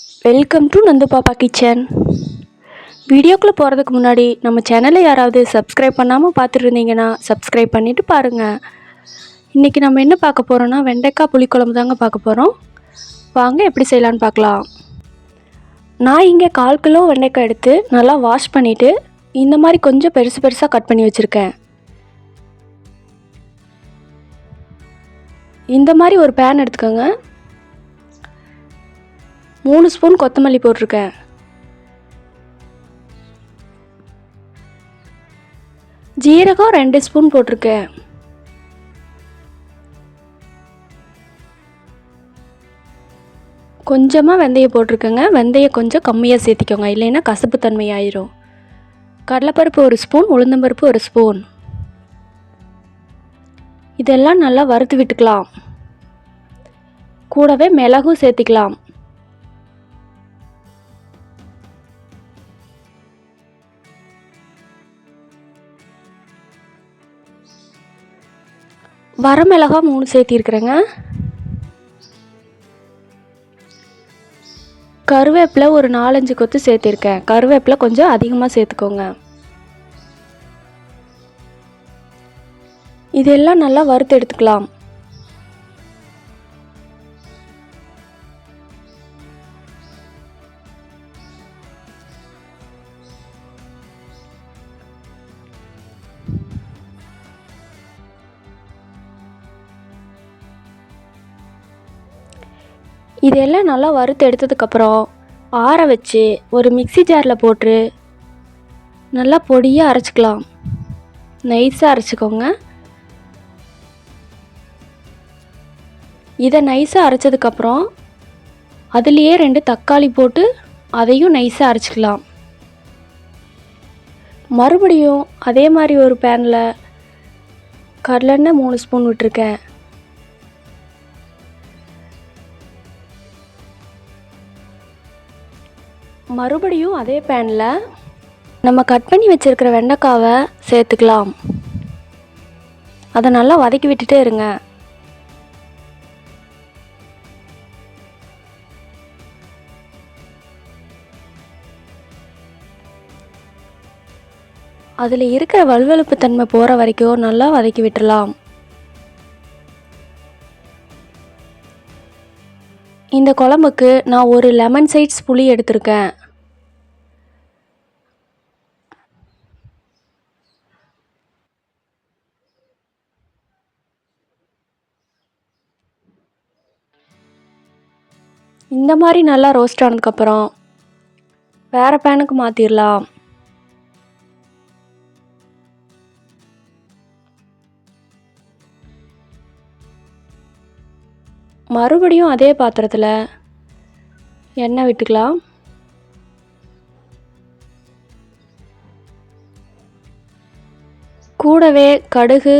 Welcome to Nandu பாப்பா kitchen வீடியோக்குள்ளே போகிறதுக்கு முன்னாடி நம்ம சேனலை யாராவது சப்ஸ்கிரைப் பண்ணாமல் பார்த்துருந்தீங்கன்னா சப்ஸ்கிரைப் பண்ணிவிட்டு பாருங்கள் இன்றைக்கி நம்ம என்ன பார்க்க போகிறோன்னா வெண்டைக்காய் புளிக்குழம்பு தாங்க பார்க்க போகிறோம் வாங்க எப்படி செய்யலான்னு பார்க்கலாம். நான் இங்கே கால் கிலோ வெண்டைக்காய் எடுத்து நல்லா வாஷ் பண்ணிவிட்டு இந்த மாதிரி கொஞ்சம் பெருசு பெருசாக கட் பண்ணி வச்சுருக்கேன். இந்த மாதிரி ஒரு பேன் எடுத்துக்கோங்க. மூணு ஸ்பூன் கொத்தமல்லி போட்டிருக்கேன். ஜீரகம் ரெண்டு ஸ்பூன் போட்டிருக்கேன். கொஞ்சமாக வெந்தயம் போட்டிருக்கேங்க. வெந்தயம் கொஞ்சம் கம்மியாக சேர்த்திக்கோங்க. இல்லைன்னா கசப்பு தன்மை ஆயிரும். கடலைப்பருப்பு ஒரு ஸ்பூன் உளுந்தம்பருப்பு ஒரு ஸ்பூன். இதெல்லாம் நல்லா வறுத்து விட்டுக்கலாம். கூடவே மிளகும் சேர்த்திக்கலாம். வரமிளகா மூணு சேர்த்திருக்குறேங்க. கருவேப்பிலை ஒரு நாலஞ்சு கொத்து சேர்த்திருக்கேன். கருவேப்பிலை கொஞ்சம் அதிகமாக சேர்த்துக்கோங்க. இதெல்லாம் நல்லா வறுத்து எடுத்துக்கலாம். இதெல்லாம் நல்லா வறுத்து எடுத்ததுக்கப்புறம் ஆற வச்சு ஒரு மிக்ஸி ஜாரில் போட்டு நல்லா பொடியாக அரைச்சிக்கலாம். நைஸாக அரைச்சிக்கோங்க. இதை நைஸாக அரைச்சதுக்கப்புறம் அதுலேயே ரெண்டு தக்காளி போட்டு அதையும் நைஸாக அரைச்சிக்கலாம். மறுபடியும் அதே மாதிரி ஒரு பேனில் கடலெண்ணெய் மூணு ஸ்பூன் விட்டுருக்கேன். மறுபடியும் அதே பேனில் நம்ம கட் பண்ணி வச்சுருக்கிற வெண்டைக்காவை சேர்த்துக்கலாம். அதை நல்லா வதக்கி விட்டுட்டே இருங்க. அதில் இருக்கிற வழுவழுப்பு தன்மை போகிற வரைக்கும் நல்லா வதக்கி விட்டுறலாம். இந்த குழம்புக்கு நான் ஒரு லெமன் சைட்ஸ் புளி எடுத்திருக்கேன். இந்த மாதிரி நல்லா ரோஸ்ட் ஆனதுக்கப்புறம் வேறு பேனுக்கு மாற்றிடலாம் மறுபடியும் அதே பாத்திரத்தில் எண்ணெய் விட்டுக்கலாம். கூடவே கடுகு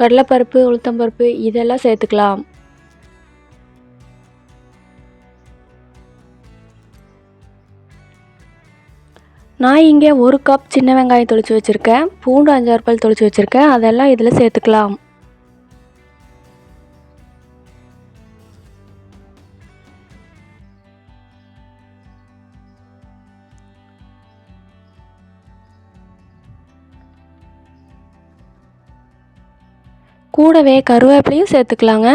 கடலைப்பருப்பு உளுத்தம்பருப்பு இதெல்லாம் சேர்த்துக்கலாம். நான் இங்கே ஒரு கப் சின்ன வெங்காயம் தொளிச்சு வச்சுருக்கேன். பூண்டு அஞ்சாறு பல் தொளிச்சு வச்சுருக்கேன். அதெல்லாம் இதில் சேர்த்துக்கலாம். கூடவே கருவேப்பிலையும் சேர்த்துக்கலாங்க.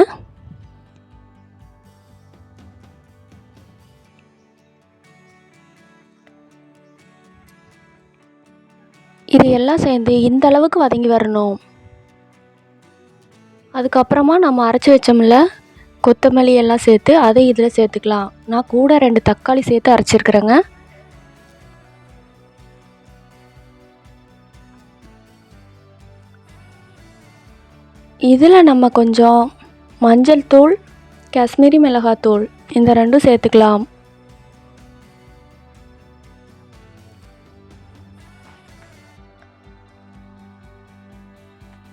இது எல்லாம் சேர்ந்து இந்த அளவுக்கு வதங்கி வரணும். அதுக்கப்புறமா நம்ம அரைச்சி வச்சோம்ல கொத்தமல்லி எல்லாம் சேர்த்து அதை இதில் சேர்த்துக்கலாம். நான் கூட ரெண்டு தக்காளி சேர்த்து அரைச்சிருக்கிறேங்க. இதில் நம்ம கொஞ்சம் மஞ்சள் தூள் காஷ்மீரி மிளகாத்தூள் இந்த ரெண்டும் சேர்த்துக்கலாம்.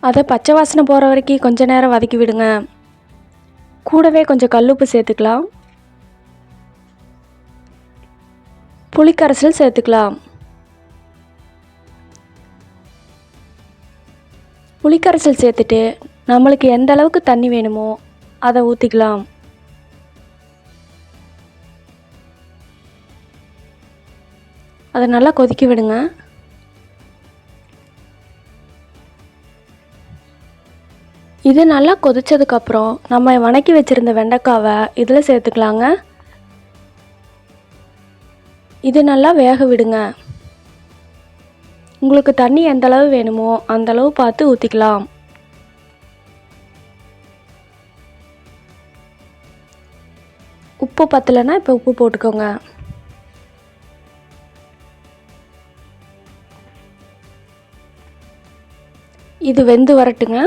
அதை பச்சை வாசனை போகிற வரைக்கும் கொஞ்ச நேரம் வதக்கி விடுங்க. கூடவே கொஞ்சம் கல்லுப்பு சேர்த்துக்கலாம். புளிக்கரைசல் சேர்த்துக்கலாம். புளிக்கரைசல் சேர்த்துட்டு நம்மளுக்கு எந்த அளவுக்கு தண்ணி வேணுமோ அதை ஊற்றிக்கலாம் அதை நல்லா கொதிக்க விடுங்க. இது நல்லா கொதிச்சதுக்கப்புறம் நம்ம வணக்கி வச்சுருந்த வெண்டைக்காவை இதில் சேர்த்துக்கலாங்க. இது நல்லா வேக விடுங்க. உங்களுக்கு தண்ணி எந்தளவு வேணுமோ அந்த அளவு பார்த்து ஊற்றிக்கலாம் உப்பு பத்தலைன்னா இப்போ உப்பு போட்டுக்கோங்க. இது வெந்து வரட்டுங்க.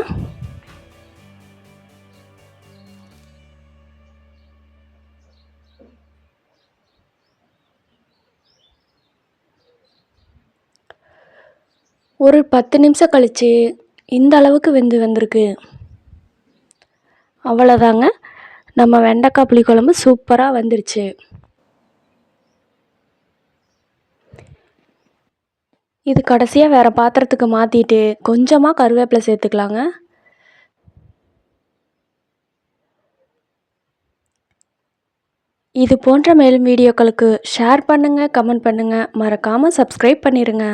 ஒரு பத்து நிமிஷம் கழித்து இந்த அளவுக்கு வெந்து வந்திருக்கு. அவ்வளோதாங்க நம்ம வெண்டைக்காய் புளிக்குழம்பு சூப்பராக வந்துருச்சு. இது கடைசியாக வேறு பாத்திரத்துக்கு மாற்றிட்டு கொஞ்சமாக கருவேப்பிலை சேர்த்துக்கலாங்க. இது போன்ற மேலும் வீடியோக்களுக்கு ஷேர் பண்ணுங்கள் கமெண்ட் பண்ணுங்கள் மறக்காமல் சப்ஸ்கிரைப் பண்ணிடுங்க